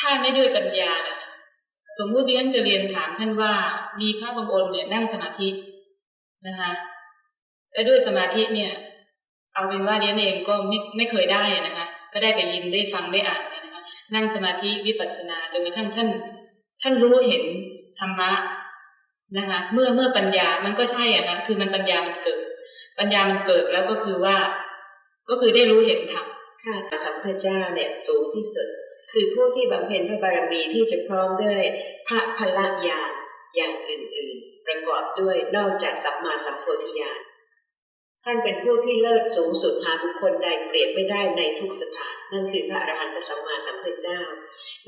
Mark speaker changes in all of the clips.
Speaker 1: ถ้าไม่ด้วยปัญญา สมมุติเรียนจะเรียนถามท่านว่ามีพระบางองค์เนี่ยนั่งสมาธินะคะและด้วยสมาธิเนี่ย เอาเป็นว่าเรียนเองก็ไม่ไม่เคยได้นะคะก็ได้แต่ยินได้ฟังได้อ่านเนี่ยนะคะนั่งสมาธิวิปัสสนาจนกระทั่งท่าน ท่านรู้เห็นธรรมะนะคะเมื่อเมื่อปัญญามันก็ใช่อะนะคือมันปัญญามันเกิด ปัญญามันเกิดแล้วก็คือว่า ก็คือได้รู้เห็นธรรม
Speaker 2: ค่ะสัมพุทธเจ้าเนี่ยสูงที่สุด คือผู้ที่บำเพ็ญพระบารมีที่จะพร้อมด้วยพระพละญาณอย่างอื่นๆ ประกอบด้วยนอกจากสัมมาสัมโพธิญาณท่านเป็นผู้ที่เลิศสูงสุดหาบุคคลใดเปรียบไม่ได้ในทุกสถาน นั่นคือพระอรหันตสัมมาสัมพุทธเจ้า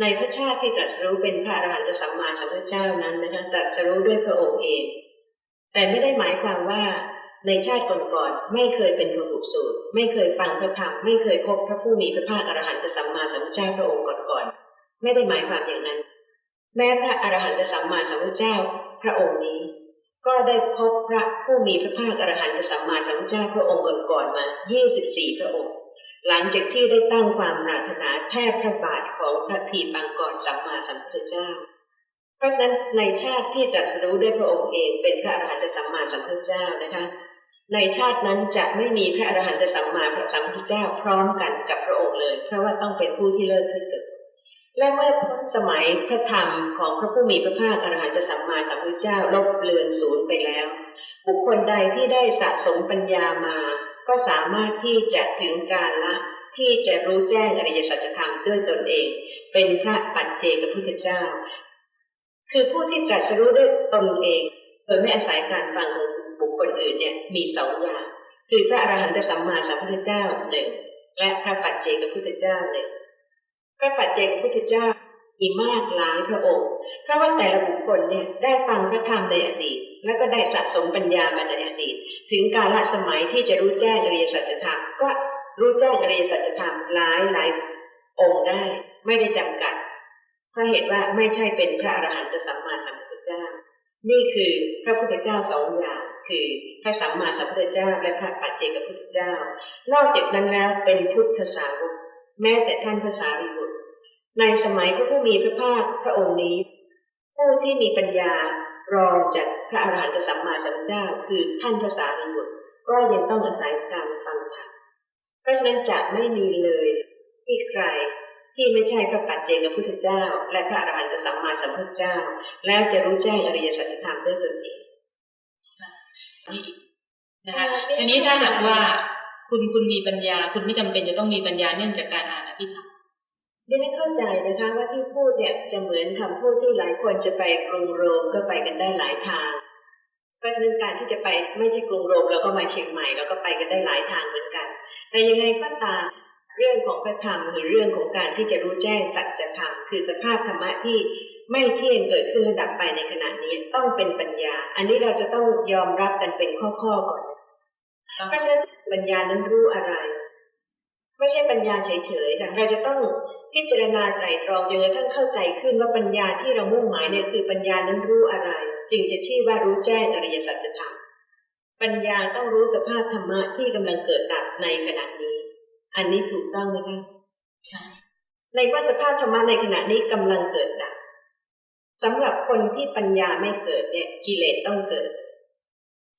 Speaker 2: ในพระชาติที่ตรัสรู้เป็นพระอรหันตสัมมาสัมพุทธเจ้านั้นนะคะตรัสรู้ด้วยพระองค์เอง แต่ไม่ได้หมายความว่า ในชาติก่อนๆไม่เคยเป็นพระบุสูตร ไม่เคยฟังพระธรรมไม่เคยพบพระผู้มีพระภาคอรหันตสัมมาสัมพุทธเจ้าพระองค์ก่อนๆไม่ได้หมายความอย่างนั้น แม้พระอรหันตสัมมาสัมพุทธเจ้าพระองค์นี้ ก็ได้พบพระผู้มีพระภาคอรหันตสัมมาสัมพุทธเจ้าพระองค์ก่อนๆมา 24 พระองค์ หลังจากที่ได้ตั้งความปรารถนาแทบพระบาทของพระทีปังกรสัมมาสัมพุทธเจ้าเพราะฉะนั้นในชาติที่ตรัสรู้ด้วยพระองค์เองเป็นพระอรหันตสัมมาสัมพุทธเจ้านะคะ ในชาตินั้นจะไม่มีพระอรหันตสัมมาพระสัมพุทธเจ้าพร้อมกันกับพระองค์เลย เพราะว่าต้องเป็นผู้ที่เลิศที่สุด และเมื่อพ้นสมัยพระธรรมของพระผู้มีพระภาคอรหันตสัมมาสัมพุทธเจ้าลบเลือนสูญไปแล้ว บุคคลใดที่ได้สะสมปัญญามา ก็สามารถที่จะถึงการละที่จะรู้แจ้งอริยสัจธรรมด้วยตนเอง เป็นพระปัจเจกพุทธเจ้า คือผู้ที่ตรัสรู้ด้วยตนเอง โดยไม่อาศัยการฟังของ บุคคลอื่นเนี่ยมีสองอย่าง คือพระอรหันตสัมมาสัมพุทธเจ้าหนึ่งและพระปัจเจกพุทธเจ้าหนึ่งพระปัจเจกพุทธเจ้ามีมากหลายพระองค์ เพราะว่าแต่ละบุคคลเนี่ยได้ฟังพระธรรมในอดีต แล้วก็ได้สะสมปัญญามาในอดีต ถึงกาลสมัยที่จะรู้แจ้งอริยสัจธรรมก็รู้แจ้งอริยสัจธรรมหลายหลายองค์ได้ ไม่ได้จำกัดเพราะเหตุว่าไม่ใช่เป็นพระอรหันตสัมมาสัมพุทธเจ้า นี่คือพระพุทธเจ้าสองอย่าง คือพระสัมมาสัมพุทธเจ้า และพระปัจเจกพุทธเจ้านอกจากนั้นแล้วเป็นพุทธสาวกแม้แต่ท่านพระสารีบุตร ในสมัยพระผู้มีพระภาคพระองค์นี้ ผู้ที่มีปัญญารองจากพระอรหันตสัมมาสัมพุทธเจ้า คือท่านพระสารีบุตร ก็ยังต้องอาศัยการฟังธรรมเพราะฉะนั้นจะไม่มีเลยที่ใครที่ไม่ใช่พระปัจเจกพุทธเจ้า และพระอรหันตสัมมาสัมพุทธเจ้า แล้วจะรู้แจ้งอริยสัจธรรมด้วยตนเอง
Speaker 1: นี่นะคะทีนี้ถ้าหากว่าคุณคุณมีปัญญา คุณไม่จำเป็นจะต้องมีปัญญาเนื่องจากการอ่านอภิธรรม
Speaker 2: ดิฉันเข้าใจนะคะว่าที่พูดเนี่ยจะเหมือนคำพูดที่หลายคนจะไปกรุงโรมก็ไปกันได้หลายทางเพราะฉะนั้นการที่จะไปไม่ใช่กรุงโรมแล้วก็มาเชียงใหม่แล้วก็ไปกันได้หลายทางเหมือนกัน แต่ยังไงก็ตามเรื่องของพระธรรมหรือเรื่องของการที่จะรู้แจ้งสัจธรรมคือสภาพธรรมะที่ไม่เที่ยงเกิดขึ้นระดับไปในข ต้องเป็นปัญญา อันนี้เราจะต้องยอมรับกันเป็นข้อๆก่อนเพราะฉะนั้นปัญญานั้นรู้อะไร ไม่ใช่ปัญญาเฉยๆค่ะเราจะต้องพิจารณาไตรตรองจนกระทั่งเข้าใจขึ้นว่าปัญญาที่เรามุ่งหมายเนี่ยคือปัญญานั้นรู้อะไร จึงจะชื่อว่ารู้แจ้งอริยสัจธรรมปัญญาต้องรู้สภาพธรรมะที่กำลังเกิดดับในขณะนี้ อันนี้ถูกต้องไหมคะในว่าสภาพธรรมะในขณะนี้กำลังเกิดดับ สำหรับคนที่ปัญญาไม่เกิดเนี่ยกิเลสต้องเกิด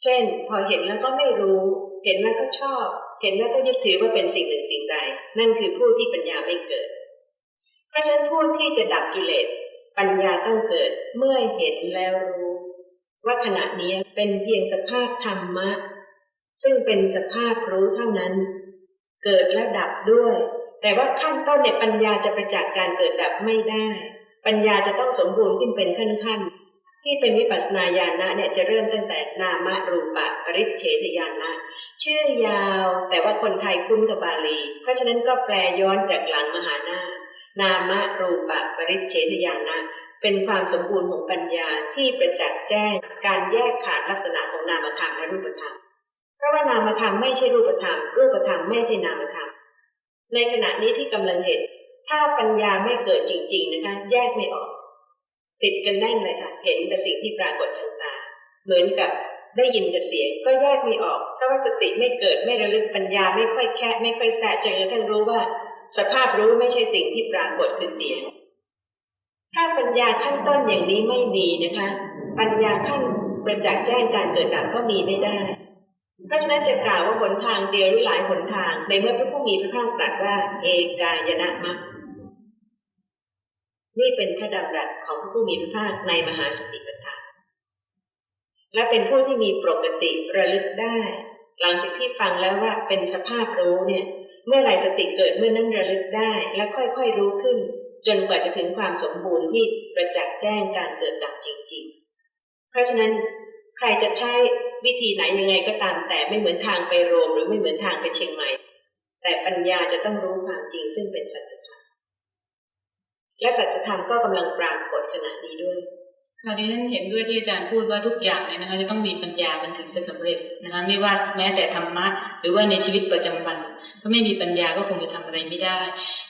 Speaker 2: เช่น พอเห็นแล้วก็ไม่รู้ เห็นแล้วก็ชอบ เห็นแล้วก็ยึดถือว่าเป็นสิ่งหนึ่งสิ่งใด นั่นคือผู้ที่ปัญญาไม่เกิด เพราะฉะนั้นผู้ที่จะดับกิเลสปัญญาต้องเกิดเมื่อเห็นแล้วรู้ ว่าขณะนี้เป็นเพียงสภาพธรรมะ ซึ่งเป็นสภาพรู้เท่านั้น เกิดและดับด้วย แต่ว่าขั้นต้นเนี่ยปัญญาจะประจักษ์การเกิดดับไม่ได้ ปัญญาจะต้องสมบูรณ์ขึ้นเป็นขั้นๆ ที่เป็นวิปัสสนาญาณะเนี่ยจะเริ่มตั้งแต่นามรูปะปริเฉทญาณะชื่อยาวแต่ว่าคนไทยคุ้นกับบาลี เพราะฉะนั้นก็แปลย้อนจากหลังมหานานามรูปะปริเฉทญาณะเป็นความสมบูรณ์ของปัญญาที่ประจักษ์แจ้งการแยกขาดลักษณะของนามธรรมและรูปธรรม เพราะว่านามธรรมไม่ใช่รูปธรรม รูปธรรมไม่ใช่นามธรรม ในขณะนี้ที่กำลังเห็น ถ้าปัญญาไม่เกิดจริง ๆนะคะ แยกไม่ออก ติดกันแน่นเลยค่ะ เห็นแต่สิ่งที่ปรากฏทางตา เหมือนกับได้ยินแต่เสียงก็แยกไม่ออก เพราะว่าสติไม่เกิดไม่ระลึกปัญญาไม่ค่อยแค่ไม่ค่อยแทะจนกระทั่งรู้ว่า สภาพรู้ไม่ใช่สิ่งที่ปรากฏคือเสียง ถ้าปัญญาขั้นต้นอย่างนี้ไม่มีนะคะ ปัญญาขั้นประจักษ์แจ้งการเกิดดับก็มีไม่ได้ เพราะฉะนั้นจะกล่าวว่าหนทางเดียวหรือหลายหนทาง ในเมื่อพระผู้มีพระภาคตรัสว่า เอกายนะมะ นี่เป็นพระดำรัสของผู้มีพระภาคในมหาสติปัฏฐานและเป็นผู้ที่มีปกติระลึกได้ หลังจากที่ฟังแล้วว่าเป็นสภาพรู้เนี่ย เมื่อไหร่สติเกิดเมื่อนั้นระลึกได้ และค่อยๆรู้ขึ้น จนกว่าจะถึงความสมบูรณ์ที่ประจักษ์แจ้งการเกิดดับจริง ๆ เพราะฉะนั้นใครจะใช้วิธีไหนยังไงก็ตามแต่ไม่เหมือนทางไปโรมหรือไม่เหมือนทางไปเชียงใหม่ แต่ปัญญาจะต้องรู้ความจริงซึ่งเป็นสัจธรรม และสัจธรรมก็กำลังปรากฏขณะนี้ด้วย
Speaker 1: ค่ะดิฉันเห็นด้วยที่อาจารย์พูดว่าทุกอย่างเนี่ยนะคะจะต้องมีปัญญามันถึงจะสำเร็จนะคะไม่ว่าแม้แต่ธรรมะหรือว่าในชีวิตประจำวันถ้าไม่มีปัญญาก็คงจะทำอะไรไม่ได้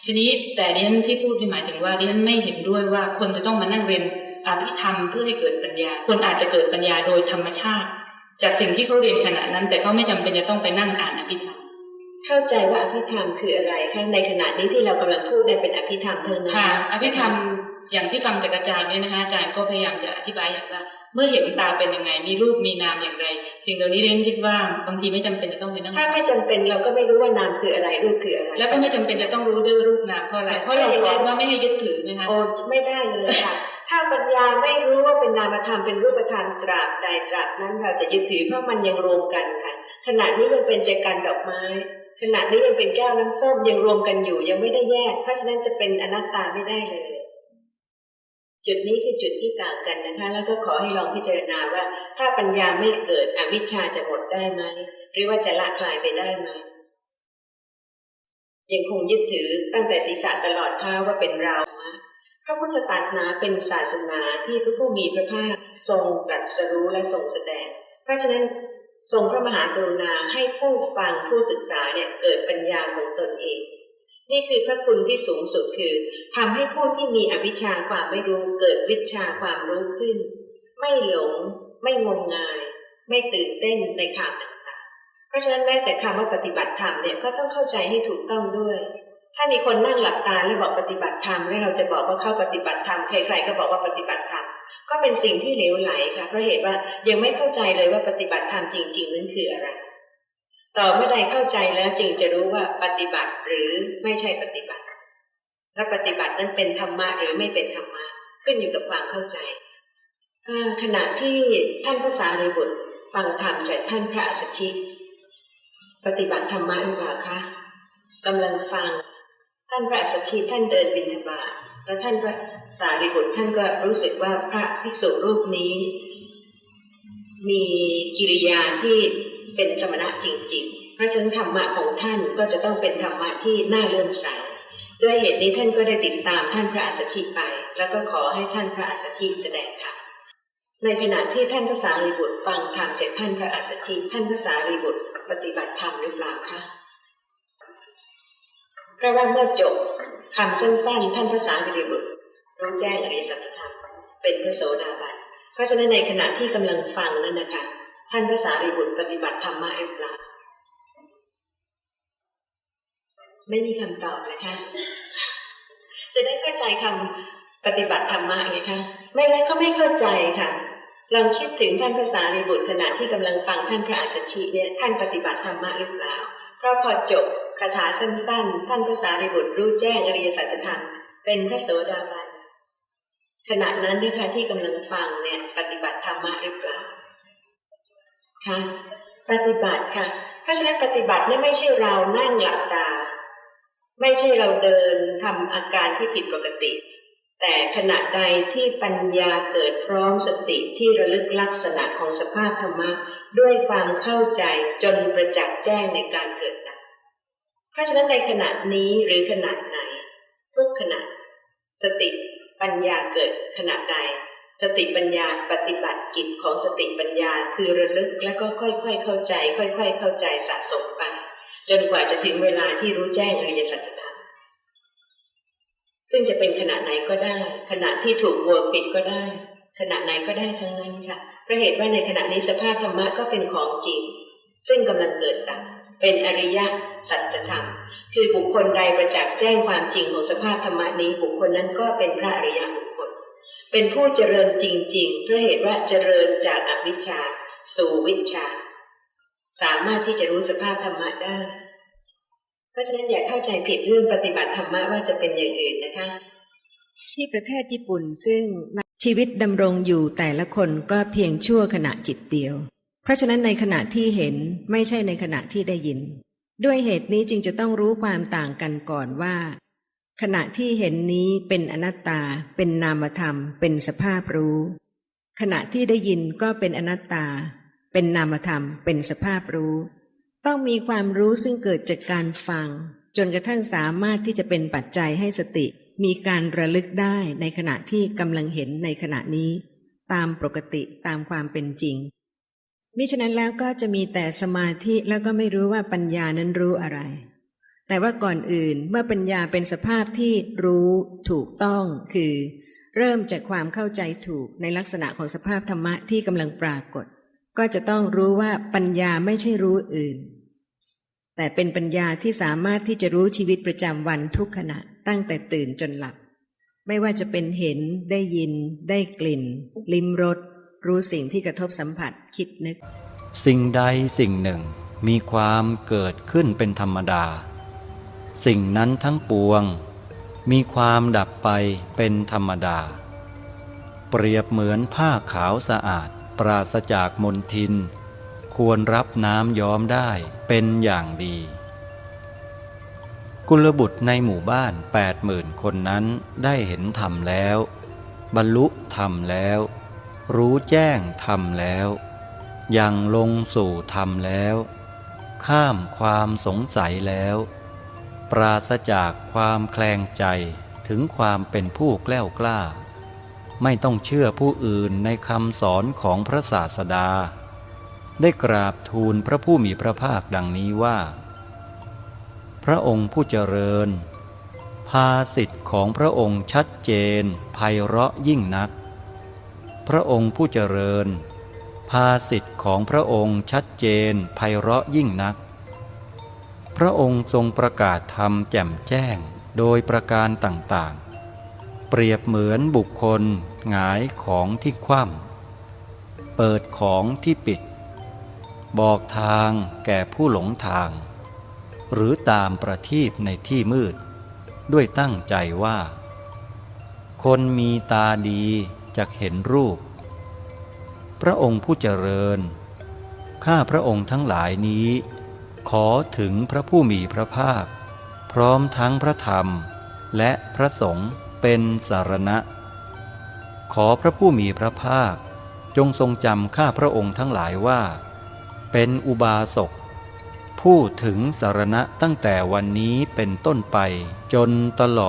Speaker 1: ทีนี้แต่ดิฉันที่พูดที่หมายถึงว่าดิฉันไม่เห็นด้วยว่าคนจะต้องมานั่งเรียนอภิธรรมเพื่อให้เกิดปัญญา คนอาจจะเกิดปัญญาโดยธรรมชาติ จากสิ่งที่เขาเรียนขณะนั้น แต่เขาไม่จำเป็นจะต้องไปนั่งอ่านอภิธรรม
Speaker 2: เข้าใจว่าอภิธรรมคืออะไรคะในขณะนี้ที่เรากำลังพูดได้เป็นอภิธรรมเท่านั้น
Speaker 1: ค่ะ อภิธรรมอย่างที่ฟังจากอาจารย์เนี่ยนะคะอาจารย์ก็พยายามจะอธิบายอย่างว่า เมื่อเห็นตาเป็นยังไง มีรูปมีนามอย่างไรสิ่งเหล่านี้เรนคิดว่าบางทีไม่จำเป็นจะต้องไปนั่ง
Speaker 2: ถ้าไม่จำเป็นเราก็ไม่รู้ว่านามคืออะไรรูปคืออะไร
Speaker 1: แล้วก็ไม่จำเป็นจะต้องรู้ด้วยว่ารูปนามเพราะอะไรเพราะเราสอนว่าไม่ให้ยึดถือนะคะ
Speaker 2: โอ้ไม่ได้เลยค่ะถ้าปัญญาไม่รู้ว่าเป็นนามธรรมเป็นรูปธรรมตราบใดตราบนั้นเราจะยึดถือเพราะมันยังรวมกันค่ะขณะนี้ยังเป็นใจกันดอกไม้ ขณะนี้ยังเป็นแก้วน้ำส้มยังรวมกันอยู่ยังไม่ได้แยก เพราะฉะนั้นจะเป็นอนัตตาไม่ได้เลย จุดนี้คือจุดที่ต่างกันนะคะ แล้วก็ขอให้ลองพิจารณาว่า ถ้าปัญญาไม่เกิดอวิชชาจะหมดได้ไหมหรือว่าจะละคลายไปได้ไหมยังคงยึดถือตั้งแต่ศีรษะตลอดเท้าว่าเป็นเราพระพุทธศาสนาเป็นศาสนาที่พระผู้มีพระภาคทรงตรัสรู้และทรงแสดง เพราะฉะนั้น ทรงพระมหากรุณาให้ผู้ฟังผู้ศึกษาเนี่ยเกิดปัญญาของตนเอง นี่คือพระคุณที่สูงสุดคือทำให้ผู้ที่มีอวิชชาความไม่รู้เกิดวิชาความรู้ขึ้น ไม่หลง ไม่งมงาย ไม่ตื่นเต้นในข่าวต่างๆ เพราะฉะนั้นแม้แต่คำว่าปฏิบัติธรรมเนี่ยก็ต้องเข้าใจให้ถูกต้องด้วย ถ้ามีคนนั่งหลับตาแล้วบอกปฏิบัติธรรมแล้วเราจะบอกว่าเข้าปฏิบัติธรรมใครๆก็บอกว่าปฏิบัติธรรม ก็เป็นสิ่งที่เหลวไหลค่ะเพราะเหตุว่ายังไม่เข้าใจเลยว่าปฏิบัติธรรมจริง ๆ นั้นคืออะไร ต่อเมื่อใดเข้าใจแล้วจึงจะรู้ว่าปฏิบัติหรือไม่ใช่ปฏิบัติ และปฏิบัตินั้นเป็นธรรมะหรือไม่เป็นธรรมะขึ้นอยู่กับความเข้าใจขณะที่ท่านพระสารีบุตรฟังธรรมจากท่านพระอัสชิปฏิบัติธรรมะหรือเปล่าคะกำลังฟัง ท่านพระอัสชิท่านเดินบิณฑบาต แล้วท่านพระสารีบุตรท่านก็รู้สึกว่าพระภิกษุรูปนี้ มีกิริยาที่เป็นสมะจริง ๆ เพราะฉะนั้นธรรมะของท่านก็จะต้องเป็นธรรมะที่น่าเลื่อมใสด้วยเหตุนี้ท่านก็ได้ติดตามท่านพระอัสสชิไป แล้วก็ขอให้ท่านพระอัสสชิแสดงธรรมในขณะที่ท่านพระสารีบุตรฟังธรรมจากท่านพระอัสสชิท่านพระสารีบุตรปฏิบัติธรรมหรือเปล่าคะ เพราะว่าเมื่อจบคำสั้นๆ ท่านพระสารีบุตรรู้แจ้งอริยสัจธรรมเป็นพระโสดาบันเพราะฉะนั้นในขณะที่กำลังฟังนั้นนะคะ ท่านพระสารีบุตรปฏิบัติธรรมะหรือเปล่าไม่มีคำตอบนะคะจะได้เข้าใจคำปฏิบัติธรรมะไงคะไม่งั้นก็ไม่เข้าใจค่ะลองคิดถึงท่านพระสารีบุตรขณะที่กำลังฟังท่านพระอัสสชิเนี่ยท่านปฏิบัติธรรมะหรือเปล่า เพราพอจบคาถาสั้นๆ ท่านพระสารีบุตรรู้แจ้งอริยสัจธรรมเป็นพระโสดาบันขณะนั้นนะคะที่กำลังฟังเนี่ย ปฏิบัติธรรมะหรือเปล่าคะปฏิบัติค่ะ เพราะฉะนั้นปฏิบัติเนี่ยไม่ใช่เรานั่งหลับตา ไม่ใช่เราเดินทำอาการที่ผิดปกติ แต่ขณะใดที่ปัญญาเกิดพร้อมสติที่ระลึกลักษณะของสภาพธรรมะด้วยความเข้าใจจนประจักษ์แจ้งในการเกิดดับเพราะฉะนั้นในขณะนี้หรือขณะไหน ทุกขณะ สติปัญญาเกิดขณะใด สติปัญญาปฏิบัติกิจของสติปัญญาคือระลึกแล้วก็ค่อยๆเข้าใจ ค่อย ๆ เข้าใจสะสมไปจนกว่าจะถึงเวลาที่รู้แจ้งอริยสัจธรรม ซึ่งจะเป็นขณะไหนก็ได้ ขณะที่ถูกวัวปิดก็ได้ ขณะไหนก็ได้ทั้งนั้นค่ะเพราะเหตุว่าในขณะนี้สภาพธรรมะก็เป็นของจริง ซึ่งกำลังเกิดดับเป็นอริยสัจธรรม คือบุคคลใดประจักษ์แจ้งความจริงของสภาพธรรมะนี้ บุคคลนั้นก็เป็นพระอริยบุคคล เป็นผู้เจริญจริงๆเพราะเหตุว่าเจริญจากอวิชชาสู่วิชา สามารถที่จะรู้สภาพธรรมะได้ เพราะฉะนั้นอย่าเข้าใจผิดเรื่องปฏิบัติธรรมะว่าจะเป็นอย่างอื่นนะคะ
Speaker 3: ที่ประเทศญี่ปุ่นซึ่งชีวิตดำรงอยู่แต่ละคนก็เพียงชั่วขณะจิตเดียว เพราะฉะนั้นในขณะที่เห็นไม่ใช่ในขณะที่ได้ยิน ด้วยเหตุนี้จึงจะต้องรู้ความต่างกันก่อนว่า ขณะที่เห็นนี้เป็นอนัตตา เป็นนามธรรม เป็นสภาพรู้ ขณะที่ได้ยินก็เป็นอนัตตา เป็นนามธรรม เป็นสภาพรู้ ต้องมีความรู้ซึ่งเกิดจากการฟัง จนกระทั่งสามารถที่จะเป็นปัจจัยให้สติ มีการระลึกได้ในขณะที่กำลังเห็นในขณะนี้ ตามปกติตามความเป็นจริง มิฉะนั้นแล้วก็จะมีแต่สมาธิแล้วก็ไม่รู้ว่าปัญญานั้นรู้อะไร แต่ว่าก่อนอื่นเมื่อปัญญาเป็นสภาพที่รู้ถูกต้องคือ เริ่มจากความเข้าใจถูกในลักษณะของสภาพธรรมะที่กำลังปรากฏ ก็จะต้องรู้ว่าปัญญาไม่ใช่รู้อื่น แต่เป็นปัญญาที่สามารถที่จะรู้ชีวิตประจำวันทุกขณะตั้งแต่ตื่นจนหลับ ไม่ว่าจะเป็นเห็นได้ยิน ได้กลิ่น ลิ้มรสรู้สิ่งที่กระทบสัมผัสคิดนึก
Speaker 4: สิ่งใดสิ่งหนึ่งมีความเกิดขึ้นเป็นธรรมดา สิ่งนั้นทั้งปวง มีความดับไปเป็นธรรมดา เปรียบเหมือนผ้าขาวสะอาด ปราศจากมลทิน ควรรับน้ำย้อมได้เป็นอย่างดี กุลบุตรในหมู่บ้านแปดหมื่นคนนั้นได้เห็นธรรมแล้ว บรรลุธรรมแล้ว รู้แจ้งธรรมแล้วยังลงสู่ธรรมแล้ว ข้ามความสงสัยแล้ว ปราศจากความแคลงใจถึงความเป็นผู้แกล้วกล้า ไม่ต้องเชื่อผู้อื่นในคำสอนของพระศาสดา ได้กราบทูลพระผู้มีพระภาคดังนี้ว่า พระองค์ผู้เจริญ ภาสิทธิ์ของพระองค์ชัดเจนไพเราะยิ่งนัก พระองค์ผู้เจริญ ภาสิทธิ์ของพระองค์ชัดเจนไพเราะยิ่งนัก พระองค์ทรงประกาศธรรมแจ่มแจ้งโดยประการต่างๆ เปรียบเหมือนบุคคลหงายของที่คว่ำเปิดของที่ปิด บอกทางแก่ผู้หลงทาง หรือตามประทีปในที่มืด ด้วยตั้งใจว่า คนมีตาดีจะเห็นรูป พระองค์ผู้เจริญ ข้าพระองค์ทั้งหลายนี้ ขอถึงพระผู้มีพระภาค พร้อมทั้งพระธรรมและพระสงฆ์เป็นสารณะ ขอพระผู้มีพระภาคจงทรงจำข้าพระองค์ทั้งหลายว่า เป็นอุบาสก ผู้ถึงสารณะตั้งแต่วันนี้เป็นต้นไปจนตลอด